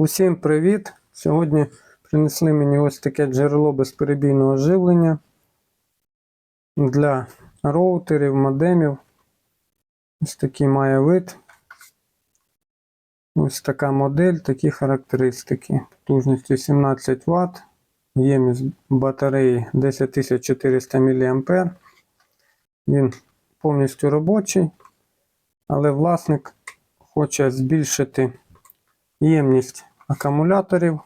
Усім привіт! Сьогодні принесли мені ось таке джерело безперебійного живлення для роутерів, модемів. Ось такий має вид. Ось така модель, такі характеристики. Потужність 18 Вт, ємність батареї 10400 мА. Він повністю робочий, але власник хоче збільшити ємність акумуляторів,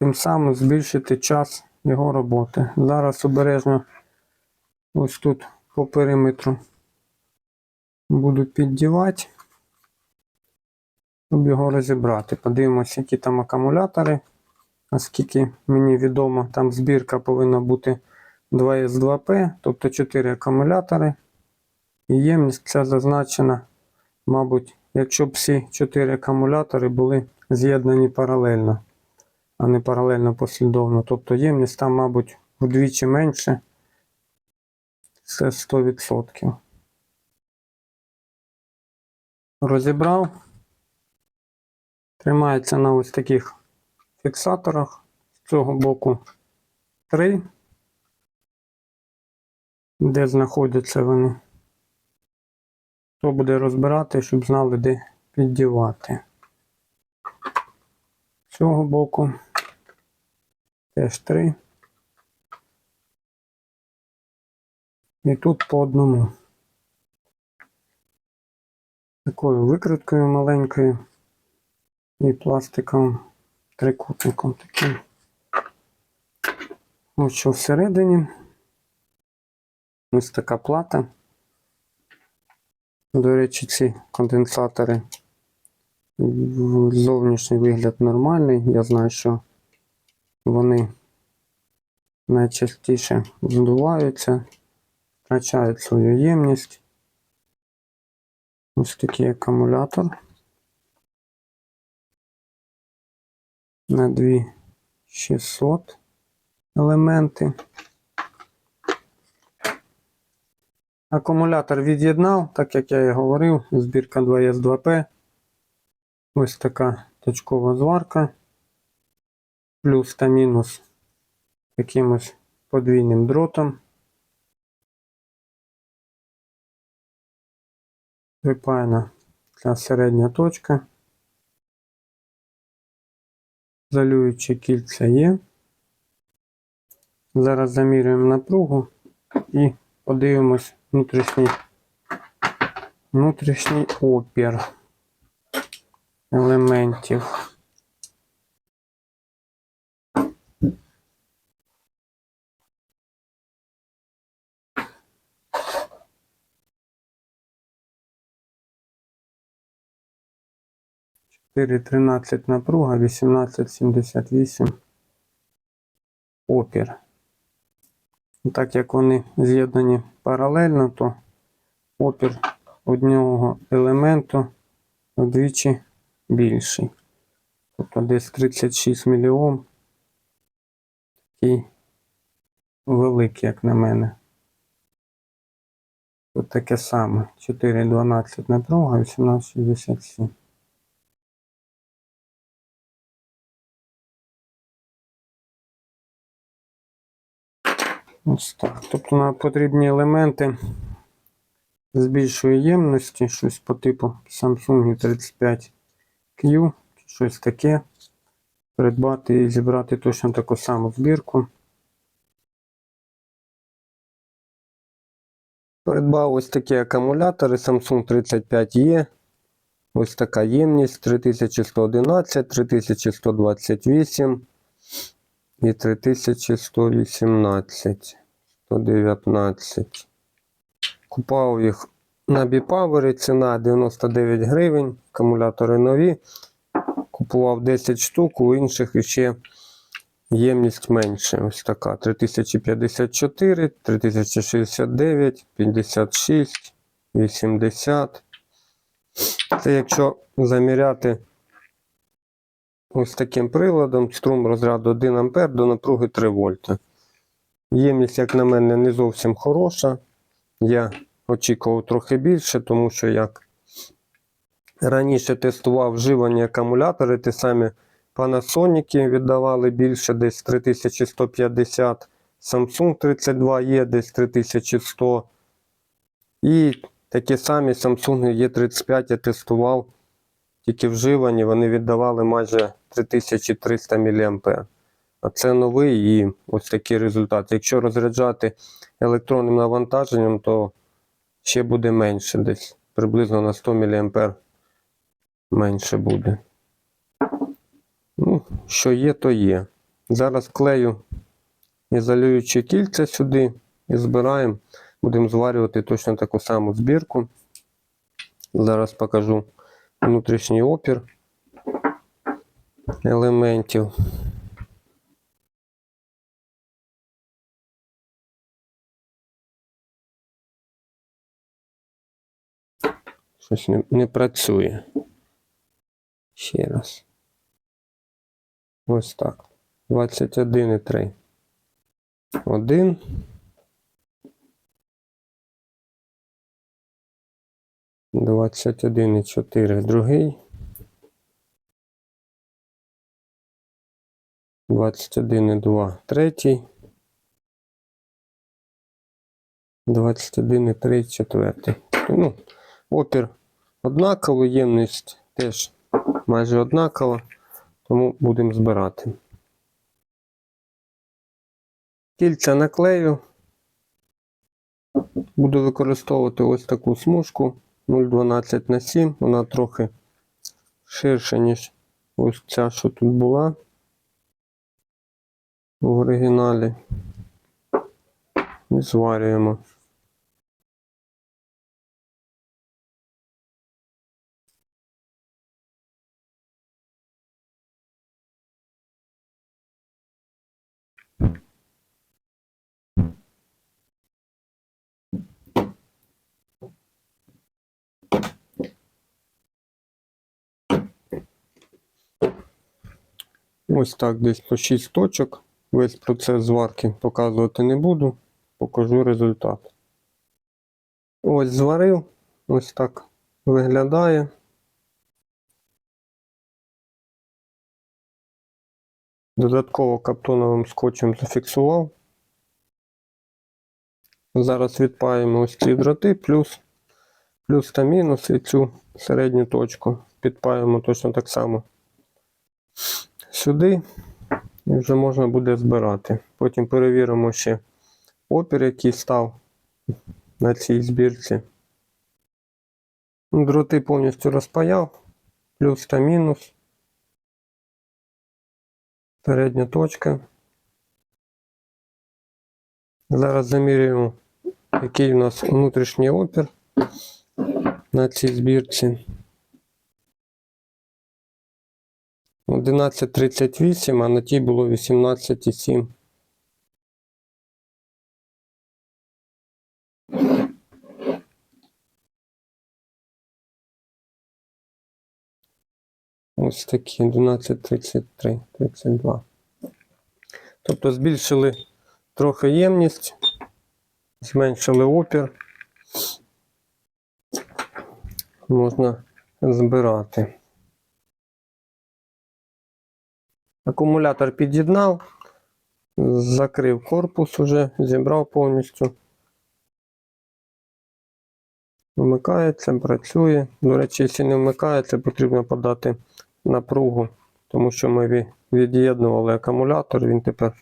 тим самим збільшити час його роботи. Зараз обережно ось тут по периметру буду піддівати, щоб його розібрати. Подивимося, які там акумулятори. Наскільки мені відомо, там збірка повинна бути 2С2P, тобто 4 акумулятори. І ємність ця зазначена, мабуть, якщо б всі 4 акумулятори були з'єднані паралельно, а не паралельно послідовно. Тобто ємність там, мабуть, вдвічі менше. Це 100%. Розібрав. Тримається на ось таких фіксаторах. З цього боку 3, де знаходяться вони. Хто буде розбирати, щоб знали, де піддівати. Цього боку теж 3. І тут по одному. Такою викруткою маленькою і пластиковим трикутником таким. Ось що всередині. Ось така плата. До речі, ці конденсатори зовнішній вигляд нормальний. Я знаю, що вони найчастіше здуваються, втрачають свою ємність. Ось такий акумулятор. На 2600 елементи. Акумулятор від'єднав, так як я і говорив, збірка 2С2P. Ось така точкова зварка. Плюс та мінус таким ось подвійним дротом. Припаяна ця середня точка. Залюючі кільця є. Зараз замірюємо напругу і подивимось внутрішній, внутрішній опір елементів. Чотири тринадцять напруга, вісімнадцять сімдесят вісім опір. Так як вони з'єднані паралельно, то опір одного елементу вдвічі більший. Тобто десь 36 мільйом. Такий великий, як на мене. Тут таке саме. 4,12 напруга, 18,67. Ось так. Тобто нам потрібні елементи з більшої ємності, щось по типу Samsung 35Q, щось таке. Придбати і зібрати точно таку саму збірку. Придбав ось такі акумулятори Samsung 35E. Ось така ємність 3111, 3128 і 3118, 119. Купав їх на біпавері, ціна 99 гривень, акумулятори нові. Купував 10 штук, у інших ще ємність менше. Ось така 3054, 3069, 56, 80. Це якщо заміряти ось таким приладом, струм розряду 1 А до напруги 3 вольта. Ємність, як на мене, не зовсім хороша. Я очікував трохи більше, тому що як Раніше тестував вживані акумулятори, ті самі Panasonic віддавали більше, десь 3150, Samsung 32 є десь 3100. І такі самі Samsung E35 я тестував, тільки вживані, вони віддавали майже 3300 мА. А це новий і ось такий результат. Якщо розряджати електронним навантаженням, то ще буде менше десь. Приблизно на 100 мА менше буде. Ну, що є, то є. Зараз клею ізолюючі кільця сюди і збираємо. Будемо зварювати точно таку саму збірку. Зараз покажу внутрішній опір елементів. Щось не, не працює. Ще раз. Ось так. 21,3. Один. Двадцять один і чотири другий. Двадцять один і два третій. Двадцять один і три четвертий. Ну, опір однаково, ємність теж майже однакова, тому будемо збирати. Кільця наклею. Буду використовувати ось таку смужку 0,12 на 7. Вона трохи ширша, ніж ось ця, що тут була в оригіналі. І зварюємо. Ось так десь по 6 точок. Весь процес зварки показувати не буду. Покажу результат. Ось зварив. Ось так виглядає. Додатково каптоновим скотчем зафіксував. Зараз відпаємо ось ці дроти, плюс, плюс та мінус і цю середню точку. Підпаємо точно так само сюди і вже можна буде збирати. Потім перевіримо ще опір, який став на цій збірці. Дроти повністю розпаяв, плюс та мінус. Передня точка. Зараз замірюємо, який у нас внутрішній опір на цій збірці. 11.38, а на тій було 18,7. Ось такі 11.33, 32. Тобто збільшили трохи ємність, зменшили опір. Можна збирати. Акумулятор під'єднав, закрив корпус уже, зібрав повністю. Вмикається, працює. До речі, якщо не вмикається, потрібно подати напругу, тому що ми від'єднували акумулятор, він тепер,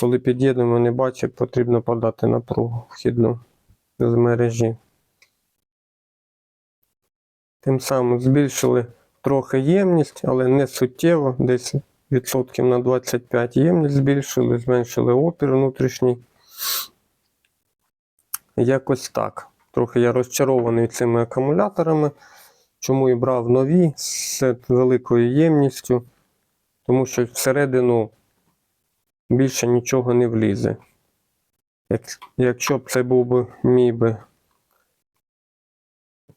коли під'єднуємо, не бачить, потрібно подати напругу вхідну з мережі. Тим самим збільшили трохи ємність, але не суттєво, десь відсотків на 25 ємність збільшили, зменшили опір внутрішній. Якось так. Трохи я розчарований цими акумуляторами. Чому і брав нові з великою ємністю, тому що всередину більше нічого не влізе. Як, якщо б це був би мій би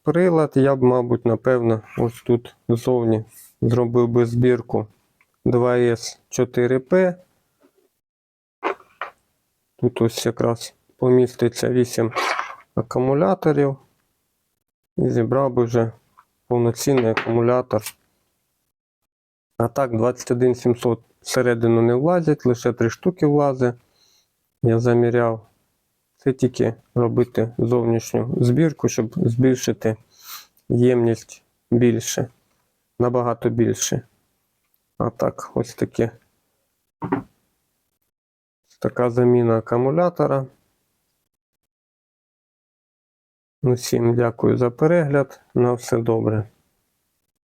прилад, я б, мабуть, напевно, ось тут ззовні зробив би збірку 2S4P. Тут ось якраз поміститься 8 акумуляторів. І зібрав би вже повноцінний акумулятор. А так, 21700 всередину не влазять, лише 3 штуки влазить. Я заміряв. Це тільки робити зовнішню збірку, щоб збільшити ємність більше, набагато більше. А так, ось таке. Така заміна акумулятора. Усім дякую за перегляд. На все добре.